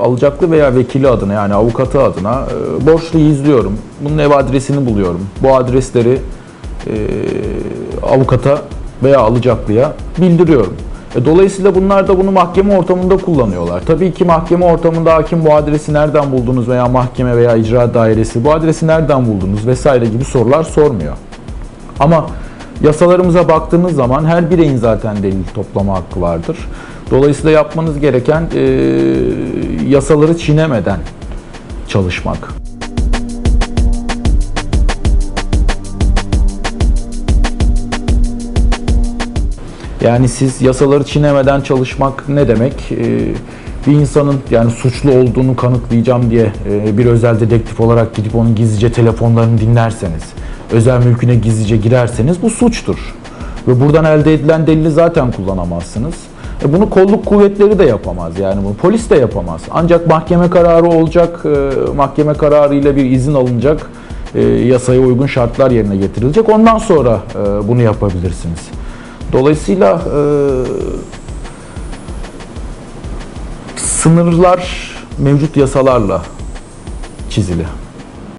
Alacaklı veya vekili adına yani avukatı adına e, borçluyu izliyorum. Bunun ev adresini buluyorum. Bu adresleri e, avukata veya alacaklıya bildiriyorum. E, dolayısıyla bunlar da bunu mahkeme ortamında kullanıyorlar. Tabii ki mahkeme ortamında hakim bu adresi nereden buldunuz veya mahkeme veya icra dairesi bu adresi nereden buldunuz vesaire gibi sorular sormuyor. Ama yasalarımıza baktığınız zaman her bireyin zaten delil toplama hakkı vardır. Dolayısıyla yapmanız gereken e, yasaları çiğnemeden çalışmak. Yani siz yasaları çiğnemeden çalışmak ne demek? Ee, bir insanın yani suçlu olduğunu kanıtlayacağım diye e, bir özel dedektif olarak gidip onun gizlice telefonlarını dinlerseniz, özel mülküne gizlice girerseniz bu suçtur. Ve buradan elde edilen delili zaten kullanamazsınız. E bunu kolluk kuvvetleri de yapamaz yani bunu polis de yapamaz. Ancak mahkeme kararı olacak, e, mahkeme kararıyla bir izin alınacak, e, yasaya uygun şartlar yerine getirilecek. Ondan sonra e, bunu yapabilirsiniz. Dolayısıyla e, sınırlar mevcut yasalarla çizili.